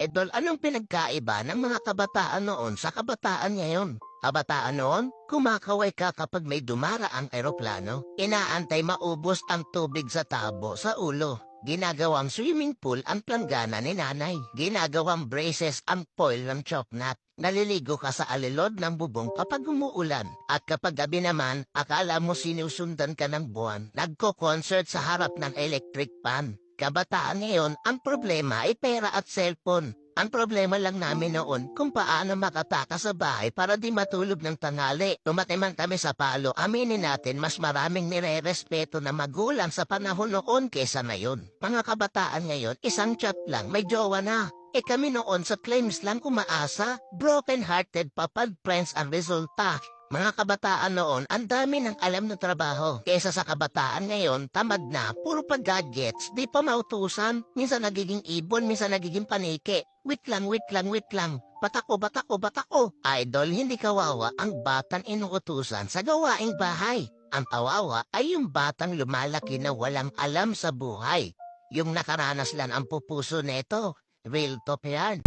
Idol, anong pinagkaiba ng mga kabataan noon sa kabataan ngayon? Kabataan noon, kumakaway ka kapag may dumaraang eroplano. Inaantay maubos ang tubig sa tabo sa ulo. Ginagawang swimming pool ang planggana ni nanay. Ginagawang braces ang foil ng choknat. Naliligo ka sa alilod ng bubong kapag umuulan. At kapag gabi naman, akala mo sinusundan ka ng buwan. Nagko-concert sa harap ng electric pan. Kabataan ngayon, ang problema ay pera at cellphone. Ang problema lang namin noon kung paano makatakas sa bahay para di matulog ng tanghali. Tumatiman kami sa palo, aminin natin mas maraming nire-respeto na magulang sa panahon noon kesa ngayon. Mga kabataan ngayon, isang chat lang, may jowa na. E kami noon sa claims lang kumaasa, broken-hearted papad friends ang resulta. Mga kabataan noon, ang dami ng alam na trabaho. Kesa sa kabataan ngayon, tamad na, puro pa gadgets, di pa mautusan. Minsan nagiging ibon, minsan nagiging panike. Wait lang, wait lang, wait lang. Batako, batako, batako. Idol, hindi kawawa ang batang inuutusan sa gawaing bahay. Ang kawawa ay yung batang lumalaki na walang alam sa buhay. Yung nakaranas lang ang pupuso neto. Real top yan.